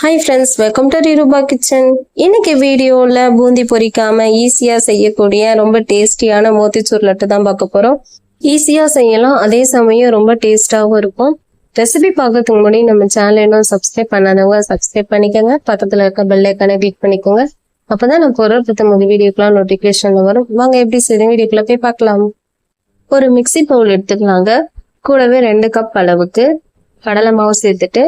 Hi friends welcome to Rupa kitchen இன்னைக்கு வீடியோவில் பூந்தி பொரிக்காம ஈஸியாக செய்யக்கூடிய ரொம்ப டேஸ்டியான மோத்திச்சூர் லட்டு தான் பார்க்க போகிறோம் ஈஸியாக செய்யலாம் அதே சமயம் ரொம்ப டேஸ்டாகவும் இருக்கும். ரெசிபி பார்க்கறதுக்கு முன்னாடி நம்ம சேனல் இன்னும் சப்ஸ்கிரைப் பண்ணாதவங்க சப்ஸ்கிரைப் பண்ணிக்கோங்க. பக்கத்தில் இருக்க பெல் ஐக்கானை கிளிக் பண்ணிக்கோங்க. அப்பதான் நான் பொருள் முதல் வீடியோக்கெலாம் நோட்டிஃபிகேஷனில் வரும். வாங்க எப்படி செய்ய வீடியோக்குள்ள போய் பார்க்கலாம். ஒரு மிக்ஸி பவுல் எடுத்துக்கலாங்க. கூடவே ரெண்டு கப் அளவுக்கு கடலை மாவு சேர்த்துட்டு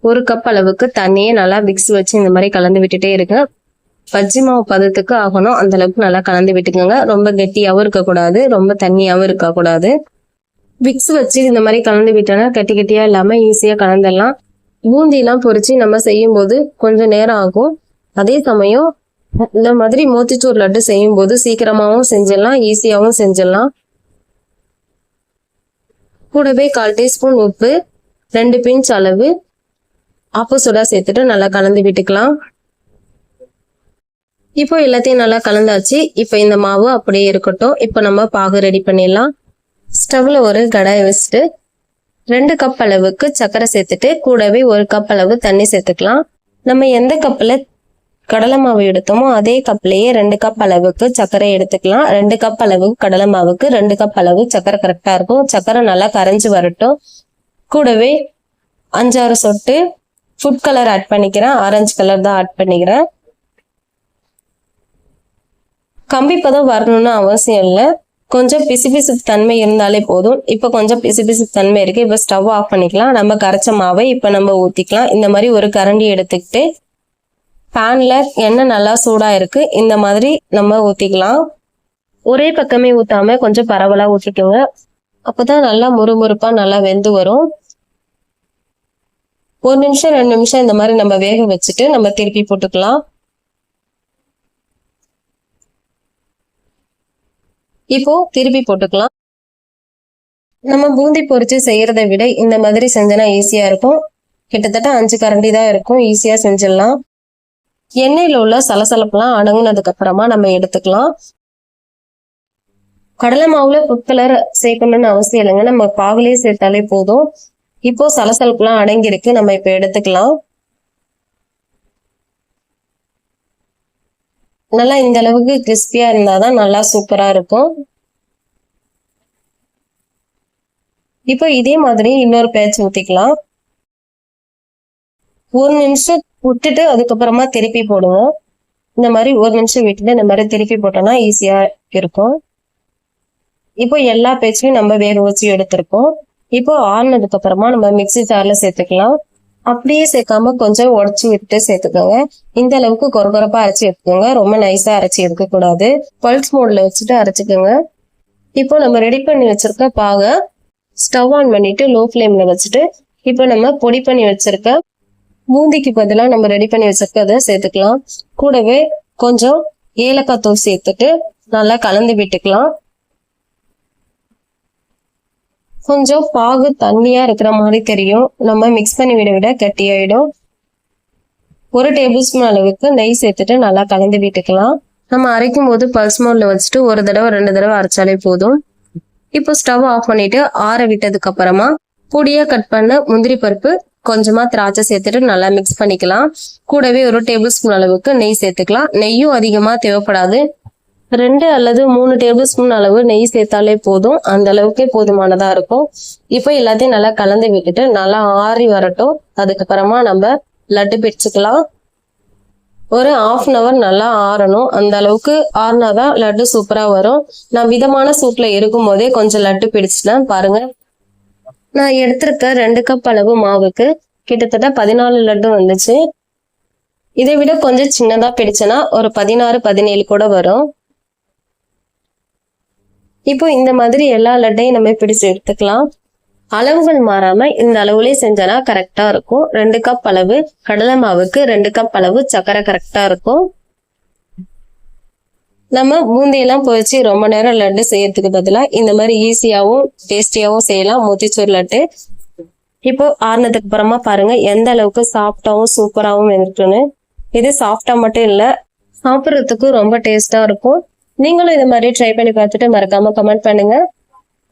ஒரு கப் அளவுக்கு தண்ணியை நல்லா மிக்ஸ் வச்சு இந்த மாதிரி கலந்து விட்டுட்டே இருங்க. பஜ்ஜி மாவு பதத்துக்கு ஆகணும். அந்த அளவுக்கு நல்லா கலந்து விட்டுக்கோங்க. ரொம்ப கெட்டியாகவும் இருக்கக்கூடாது. ரொம்ப தண்ணியாகவும் இருக்கக்கூடாது. விக்ஸ் வச்சு இந்த மாதிரி கலந்து விட்டோன்னா கட்டி கட்டியா இல்லாம ஈஸியா கலந்துடலாம். பூந்திலாம் பொறிச்சு நம்ம செய்யும் போது கொஞ்சம் நேரம் ஆகும். அதே சமயம் இந்த மாதிரி மோத்திச்சூர் லட்டு செய்யும் போது சீக்கிரமாகவும் செஞ்சிடலாம். ஈஸியாகவும் செஞ்சிடலாம். கூடவே கால் டீஸ்பூன் உப்பு ரெண்டு பிஞ்ச் அளவு ஆப்போ சோடா சேர்த்துட்டு நல்லா கலந்து விட்டுக்கலாம். இப்போ எல்லாத்தையும் நல்லா கலந்தாச்சு. இப்போ இந்த மாவு அப்படியே இருக்கட்டும். இப்போ நம்ம பாகு ரெடி பண்ணிடலாம். ஸ்டவ்ல ஒரு கடாயை வச்சுட்டு ரெண்டு கப் அளவுக்கு சர்க்கரை சேர்த்துட்டு கூடவே ஒரு கப் அளவு தண்ணி சேர்த்துக்கலாம். நம்ம எந்த கப்பில் கடலை மாவு எடுத்தோமோ அதே கப்லேயே ரெண்டு கப் அளவுக்கு சர்க்கரை எடுத்துக்கலாம். ரெண்டு கப் அளவு கடலை மாவுக்கு ரெண்டு கப் அளவு சர்க்கரை கரெக்டாக இருக்கும். சர்க்கரை நல்லா கரைஞ்சி வரட்டும். கூடவே அஞ்சாறு சொட்டு ஃபுட் கலர் ஆட் பண்ணிக்கிறேன். ஆரஞ்சு கலர் தான் ஆட் பண்ணிக்கிறேன். கம்பி பதம் வரணும்னு அவசியம் இல்லை. கொஞ்சம் பிசு தன்மை இருந்தாலே போதும். இப்போ கொஞ்சம் பிசு தன்மை இருக்கு. இப்போ ஸ்டவ் ஆஃப் பண்ணிக்கலாம். நம்ம கரைச்ச மாவை இப்போ நம்ம ஊற்றிக்கலாம் இந்த மாதிரி ஒரு கரண்டி எடுத்துக்கிட்டு பேனில் எண்ணெய் நல்லா சூடாக இருக்கு. இந்த மாதிரி நம்ம ஊற்றிக்கலாம் ஒரே பக்கமே ஊற்றாம கொஞ்சம் பரவலாக ஊற்றிக்கோங்க அப்போதான் நல்லா முறுமுறுப்பாக நல்லா வெந்து வரும். ஒரு நிமிஷம் ரெண்டு நிமிஷம் இந்த மாதிரி நம்ம வேக வச்சுட்டு நம்ம திருப்பி போட்டுக்கலாம். இப்போ திருப்பி போட்டுக்கலாம். நம்ம பூந்தி பொரிச்சு செய்யறதை விட இந்த மாதிரி செஞ்சனா ஈஸியா இருக்கும். கிட்டத்தட்ட அஞ்சு கரண்டி தான் இருக்கும். ஈஸியா செஞ்சிடலாம். எண்ணெயில உள்ள சலசலப்பெல்லாம் அடங்குனதுக்கு அப்புறமா நம்ம எடுத்துக்கலாம். கடலை மாவுல ஃபுட் கலர் சேர்க்கணும்னு அவசியம் இல்லைங்க. நம்ம பாகுலேயே சேர்த்தாலே போதும். இப்போ சலசலப்புலாம் அடங்கியிருக்கு. நம்ம இப்போ எடுத்துக்கலாம். நல்லா இந்த அளவுக்கு கிறிஸ்பியா இருந்தாதான் நல்லா சூப்பரா இருக்கும். இப்போ இதே மாதிரி இன்னொரு பேட்ச் ஊத்திக்கலாம். ஒரு நிமிஷம் விட்டுட்டு அதுக்கப்புறமா திருப்பி போடுங்க இந்த மாதிரி ஒரு நிமிஷம் விட்டுட்டு இந்த மாதிரி திருப்பி போட்டோம்னா ஈஸியா இருக்கும். இப்போ எல்லா பேச்சுலையும் நம்ம வேக வச்சு எடுத்திருக்கோம். இப்போ ஆறுனதுக்கு அப்புறமா நம்ம மிக்சி ஜார்ல சேர்த்துக்கலாம். அப்படியே சேர்க்காம கொஞ்சம் உடச்சி விட்டு சேர்த்துக்கோங்க. இந்த அளவுக்கு கொரகொரப்பா அரைச்சி எடுத்துக்கோங்க. ரொம்ப நைஸா அரைச்சி எடுக்க கூடாது பல்ஸ் மோட்ல வச்சுட்டு அரைச்சிக்கோங்க. இப்போ நம்ம ரெடி பண்ணி வச்சிருக்க பாக ஸ்டவ் ஆன் பண்ணிட்டு லோ ஃப்ளேம்ல வச்சுட்டு இப்போ நம்ம பொடி பண்ணி வச்சிருக்க பூந்திக்கு பதிலாக நம்ம ரெடி பண்ணி வச்சிருக்கத சேர்த்துக்கலாம். கூடவே கொஞ்சம் ஏலக்காய் தூள் சேர்த்துட்டு நல்லா கலந்து விட்டுக்கலாம். கொஞ்சம் பாகு தண்ணியா இருக்கிற மாதிரி தெரியும். நம்ம மிக்ஸ் பண்ணி விட விட கட்டியாயிடும். ஒரு டேபிள் ஸ்பூன் அளவுக்கு நெய் சேர்த்துட்டு நல்லா கலந்து விட்டுக்கலாம். நம்ம அரைக்கும் போது பல்ஸ் மோட்ல வச்சுட்டு ஒரு தடவை ரெண்டு தடவை அரைச்சாலே போதும். இப்போ ஸ்டவ் ஆஃப் பண்ணிட்டு ஆற விட்டதுக்கு அப்புறமா பொடியா கட் பண்ண முந்திரி பருப்பு கொஞ்சமா திராட்சை சேர்த்துட்டு நல்லா மிக்ஸ் பண்ணிக்கலாம். கூடவே ஒரு டேபிள் ஸ்பூன் அளவுக்கு நெய் சேர்த்துக்கலாம். நெய்யும் அதிகமா தேவைப்படாது. ரெண்டு அல்லது மூணு டேபிள் ஸ்பூன் அளவு நெய் சேர்த்தாலே போதும். அந்த அளவுக்கே போதுமானதா இருக்கும். இப்போ எல்லாத்தையும் நல்லா கலந்து விட்டுட்டு நல்லா ஆறி வரட்டும். அதுக்கப்புறமா நம்ம லட்டு பிடிச்சுக்கலாம். ஒரு ஆஃப் அன் அவர் நல்லா ஆறணும். அந்த அளவுக்கு ஆறினாதான் லட்டு சூப்பரா வரும். நான் விதமான சூட்ல இருக்கும் போதே கொஞ்சம் லட்டு பிடிச்சிட்டேன். பாருங்க. நான் எடுத்திருக்க ரெண்டு கப் அளவு மாவுக்கு கிட்டத்தட்ட பதினாலு லட்டு வந்துச்சு. இதை விட கொஞ்சம் சின்னதா பிடிச்சனா ஒரு பதினாறு பதினேழு கூட வரும். இப்போ இந்த மாதிரி எல்லா லட்டையும் நம்ம பிடிச்சு எடுத்துக்கலாம் அளவுகள் மாறாம இந்த அளவுலயே செஞ்சனா கரெக்டா இருக்கும். ரெண்டு கப் அளவு கடலை மாவுக்கு ரெண்டு கப் அளவு சக்கரை கரெக்டா இருக்கும். நம்ம பூந்தியெல்லாம் பொறிச்சு ரொம்ப நேரம் லட்டு செய்யறதுக்கு பதிலாக இந்த மாதிரி ஈஸியாவும் டேஸ்டியாவும் செய்யலாம். மொத்திச்சூர் லட்டு. இப்போ ஆறுனதுக்கு அப்புறமா பாருங்க எந்த அளவுக்கு சாஃப்டாவும் சூப்பராகவும் இருக்குன்னு. இது சாஃப்டா மட்டும் இல்லை சாப்பிட்றதுக்கு ரொம்ப டேஸ்டா இருக்கும். நீங்களும் இது மாதிரி ட்ரை பண்ணி பார்த்துட்டு மறக்காம கமெண்ட் பண்ணுங்க.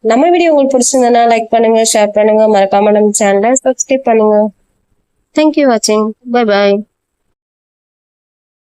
நம்ம வீடியோ உங்களுக்கு பிடிச்சிருந்தனா லைக் பண்ணுங்க ஷேர் பண்ணுங்க. மறக்காம நம்ம சேனலை சப்ஸ்கிரைப் பண்ணுங்க. தேங்க்யூ வாட்சிங் பை பாய்